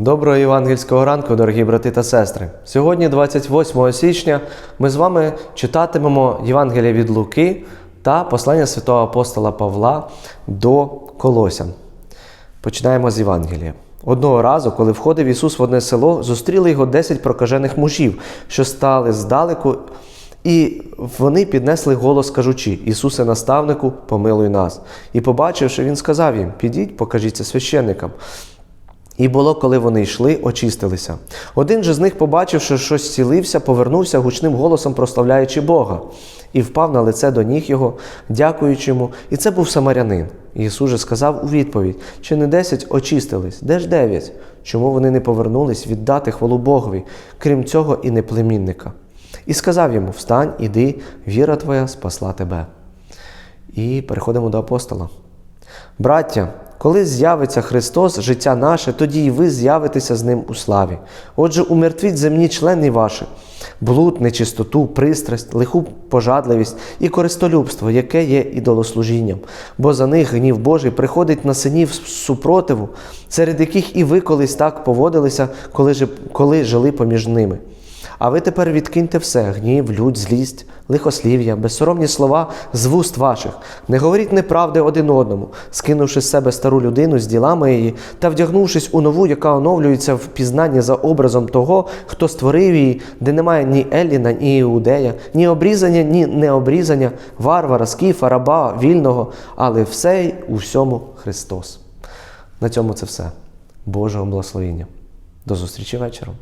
Доброго євангельського ранку, дорогі брати та сестри. Сьогодні, 28 січня, ми з вами читатимемо Євангелія від Луки та послання святого апостола Павла до Колосян. Починаємо з Євангелія. Одного разу, коли входив Ісус в одне село, зустріли його десять прокажених мужів, що стали здалеку, і вони піднесли голос, кажучи: Ісусе, наставнику, помилуй нас. І побачивши, він сказав їм: Підіть, покажіться священникам. І було, коли вони йшли, очистилися. Один же з них, побачивши, що зцілився, повернувся гучним голосом, прославляючи Бога, і впав на лице до ніг його, дякуючи йому. І це був самарянин. Ісус же сказав у відповідь: чи не десять очистились? Де ж дев'ять? Чому вони не повернулись віддати хвалу Богові, крім цього і неплемінника? І сказав йому: Встань, іди, віра твоя спасла тебе. І переходимо до апостола. Браття, коли з'явиться Христос, життя наше, тоді і ви з'явитеся з Ним у славі. Отже, умертвіть земні члени ваші, блуд, нечистоту, пристрасть, лиху пожадливість і користолюбство, яке є ідолослужінням, бо за них гнів Божий приходить на синів супротиву, серед яких і ви колись так поводилися, коли, коли жили поміж ними. А ви тепер відкиньте все гнів, лють, злість, лихослів'я, безсоромні слова з вуст ваших. Не говоріть неправди один одному, скинувши з себе стару людину з ділами її та вдягнувшись у нову, яка оновлюється в пізнанні за образом того, хто створив її, де немає ні Еліна, ні Іудея, ні обрізання, ні необрізання, варвара, скіфа, раба, вільного, але все й у всьому Христос. На цьому це все. Божого благословення. До зустрічі вечором.